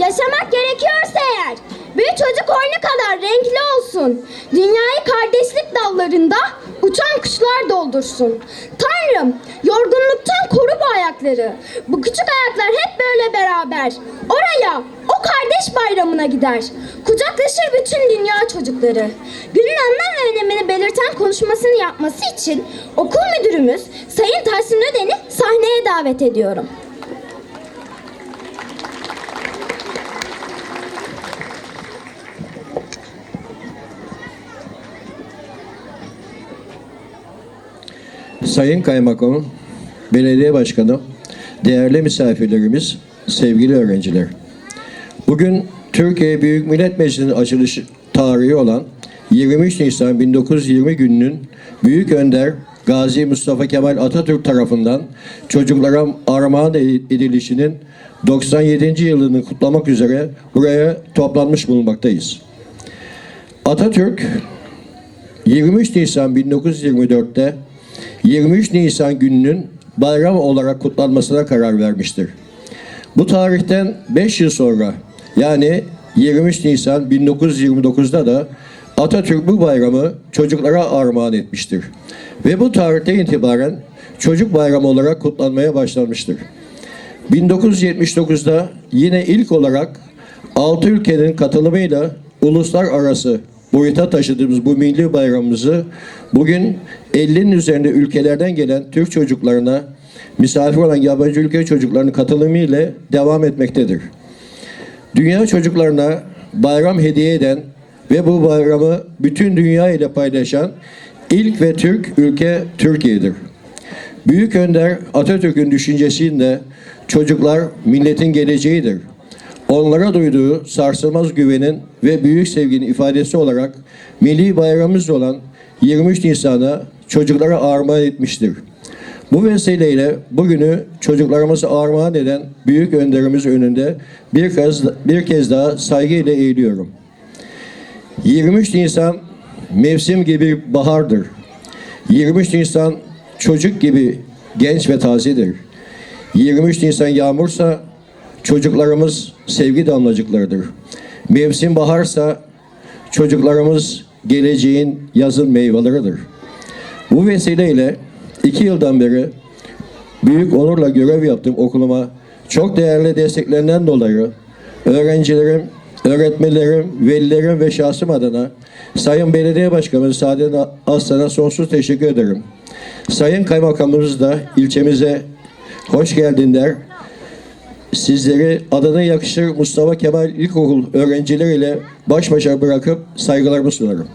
Yaşamak gerekiyorsa eğer bir çocuk oyunu kadar renkli olsun. Dünyayı kardeşlik dallarında uçan kuşlar doldursun. Tanrım yorgunluktan koru bu ayakları. Bu küçük ayaklar hep böyle beraber. Oraya o kardeş bayramına gider. Kucaklaşır bütün dünya çocukları. Günün anlam ve önemini belirten konuşmasını yapması için okul müdürümüz Sayın Tahsin Öden'i sahneye davet ediyorum. Sayın Kaymakamım, Belediye Başkanım, değerli misafirlerimiz, sevgili öğrenciler. Bugün Türkiye Büyük Millet Meclisi'nin açılış tarihi olan 23 Nisan 1920 gününün Büyük Önder Gazi Mustafa Kemal Atatürk tarafından çocuklara armağan edilişinin 97. yılını kutlamak üzere buraya toplanmış bulunmaktayız. Atatürk 23 Nisan 1924'te 23 Nisan gününün bayram olarak kutlanmasına karar vermiştir. Bu tarihten 5 yıl sonra yani 23 Nisan 1929'da da Atatürk bu bayramı çocuklara armağan etmiştir. Ve bu tarihte itibaren çocuk bayramı olarak kutlanmaya başlanmıştır. 1979'da yine ilk olarak 6 ülkenin katılımıyla uluslararası boyuta taşıdığımız bu milli bayramımızı bugün 50'nin üzerinde ülkelerden gelen Türk çocuklarına misafir olan yabancı ülke çocuklarının katılımı ile devam etmektedir. Dünya çocuklarına bayram hediye eden ve bu bayramı bütün dünya ile paylaşan ilk ve Türk ülke Türkiye'dir. Büyük Önder Atatürk'ün düşüncesinde çocuklar milletin geleceğidir. Onlara duyduğu sarsılmaz güvenin ve büyük sevginin ifadesi olarak milli bayramımız olan 23 Nisan'a çocuklara armağan etmiştir. Bu vesileyle bugünü çocuklarımıza armağan eden büyük önderimiz önünde bir kez, bir kez daha saygıyla eğiliyorum. 23 Nisan mevsim gibi bahardır. 23 Nisan çocuk gibi genç ve tazedir. 23 Nisan yağmursa çocuklarımız sevgi damlacıklarıdır. Mevsim baharsa çocuklarımız geleceğin yazın meyveleridir. Bu vesileyle iki yıldan beri büyük onurla görev yaptığım okuluma çok değerli desteklerinden dolayı öğrencilerim, öğretmenlerim, velilerim ve şahsım adına Sayın Belediye Başkanımız Saadet Aslan'a sonsuz teşekkür ederim. Sayın Kaymakamımız da ilçemize hoş geldin der. Sizleri adına yakışır Mustafa Kemal İlkokul öğrencileriyle baş başa bırakıp saygılarımı sunarım.